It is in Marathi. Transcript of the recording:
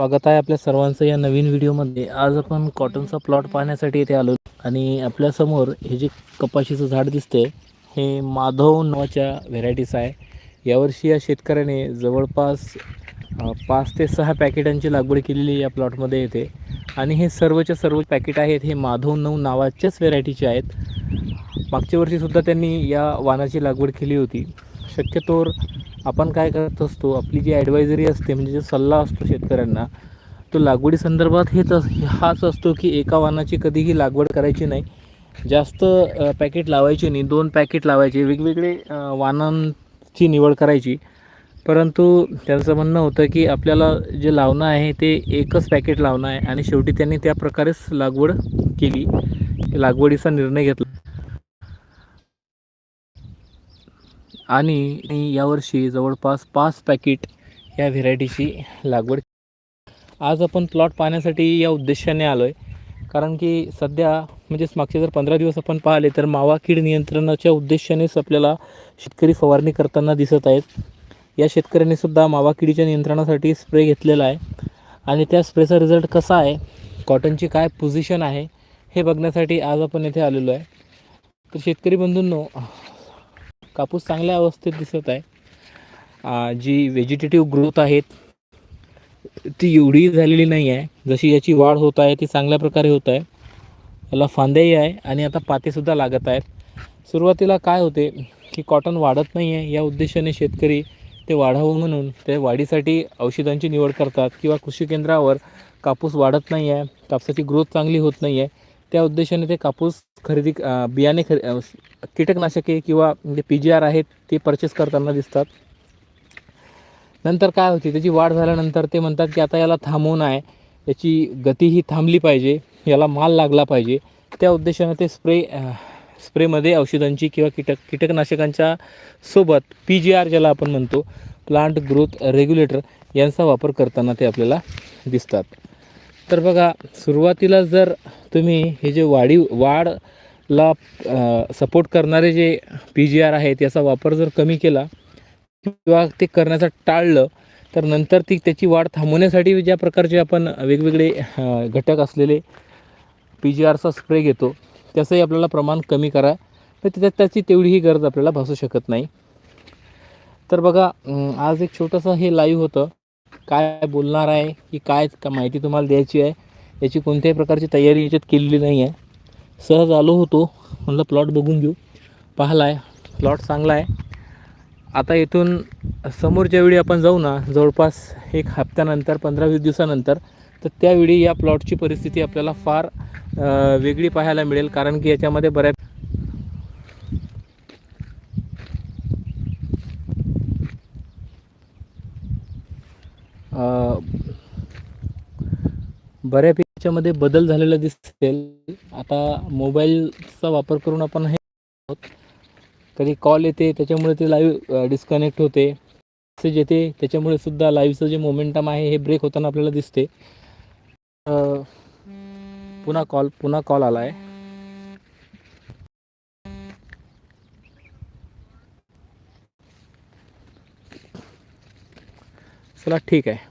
स्वागत आहे आपल्या सर्वांचं या नवीन व्हिडिओमध्ये. आज आपण कॉटनचा प्लॉट पाहण्यासाठी इथे आलो. आणि आपल्यासमोर हे जे कपाशीचं झाड दिसते हे माधव नावाच्या व्हेरायटीचं आहे. यावर्षी या शेतकऱ्याने जवळपास पाच ते सहा पॅकेटांची लागवड केलेली या प्लॉटमध्ये येते. आणि हे सर्वच्या सर्व पॅकेट आहेत हे माधव नऊ नावाच्याच व्हेरायटीचे आहेत. मागच्या वर्षीसुद्धा त्यांनी या वाणाची लागवड केली होती. शक्यतोर आपण काय करत असतो आपली जी ॲडवायझरी असते म्हणजे जो सल्ला असतो शेतकऱ्यांना तो लागवडी संदर्भात हेच हाच असतो की एका वाहनाची कधीही लागवड करायची नाही. जास्त पॅकेट लावायचे नाही. दोन पॅकेट लावायचे. वेगवेगळे वाहनांची निवड करायची. परंतु त्यांचं म्हणणं होतं की आपल्याला जे लावणं आहे ते एकच पॅकेट लावणं आहे आणि शेवटी त्यांनी त्या प्रकारेच लागवड केली. लागवडीचा निर्णय घेतला. आणि यावर्षी जवळपास पाच पॅकेट या व्हेरायटीची लागवड आज आपण प्लॉट पाहण्यासाठी या उद्देशाने आलो आहे कारण की सध्या म्हणजेच मागचे जर पंधरा दिवस आपण पाहिले तर मावा कीड नियंत्रणाच्या उद्देशानेच आपल्याला शेतकरी फवारणी करताना दिसत आहेत. या शेतकऱ्यांनी सुद्धा मावा किडीच्या नियंत्रणासाठी स्प्रे घेतलेला आहे. आणि त्या स्प्रेचा रिझल्ट कसा आहे? कॉटनची काय पोझिशन आहे? हे बघण्यासाठी आज आपण येथे आलेलो आहे. तर शेतकरी बंधूंनो कापूस चांगल्या अवस्थेत दिसत आहे. जी व्हेजिटेटिव्ह ग्रोथ आहेत ती एवढी झालेली नाही आहे. जशी याची वाढ होत आहे ती चांगल्या प्रकारे होत आहे. याला फांद्याही आहे आणि आता पातेसुद्धा लागत आहेत. सुरुवातीला काय होते की कॉटन वाढत नाही आहे. या उद्देशाने शेतकरी ते वाढावं म्हणून ते वाढीसाठी औषधांची निवड करतात किंवा कृषी केंद्रावर कापूस वाढत नाही आहे. कापसाची ग्रोथ चांगली होत नाही आहे. त्या उद्देशाने ते कापूस खरेदी बियाणे खरे कीटकनाशके किंवा जे पी जी आर आहेत ते परचेस करताना दिसतात. नंतर काय होते त्याची वाढ झाल्यानंतर ते म्हणतात की आता याला थांबवून आहे याची गती ही थांबली पाहिजे याला माल लागला पाहिजे. त्या उद्देशाने ते स्प्रे स्प्रेमध्ये औषधांची किंवा कीटक कीटकनाशकांच्या सोबत पी जी आर ज्याला आपण म्हणतो प्लांट ग्रोथ रेग्युलेटर यांचा वापर करताना ते आपल्याला दिसतात. तर बघा सुरुवातीला जर तुम्ही हे जे वाढीव वाढला सपोर्ट करणारे जे पी जी आर आहेत याचा वापर जर कमी केला किंवा ते करण्याचं टाळलं तर नंतर ती त्याची वाढ थांबवण्यासाठी ज्या प्रकारचे आपण वेगवेगळे घटक असलेले पी जी आरचा स्प्रे घेतो त्याचंही आपल्याला प्रमाण कमी करा. तर त्याच्यात त्याची तेवढीही गरज आपल्याला भासू शकत नाही. तर बघा आज एक छोटंसं हे लाईव्ह होतं. काय बोलणार आहे की काय का माहिती तुम्हाला द्यायची आहे याची कोणत्याही प्रकारची तयारी याच्यात केलेली नाही आहे सहज आलो होतो म्हणलं प्लॉट बघून घेऊ. पाहिला आहे प्लॉट चांगला आहे. आता इथून समोरच्या वेळी आपण जाऊ ना जवळपास एक हप्त्यानंतर पंधरा वीस दिवसानंतर तर त्यावेळी या प्लॉटची परिस्थिती आपल्याला फार वेगळी पाहायला मिळेल कारण की याच्यामध्ये बऱ्याच बऱ्यापैकीच्यामध्ये बदल झालेला दिसेल. आता मोबाईलचा वापर करून आपण हे आहोत. कधी कॉल येते त्याच्यामुळे ते लाईव्ह डिस्कनेक्ट होते. मेसेज येते त्याच्यामुळे सुद्धा लाईव्हचं जे मोमेंटम आहे हे ब्रेक होताना आपल्याला दिसते. पुन्हा कॉल पुन्हा कॉल आला आहे चला ठीक आहे.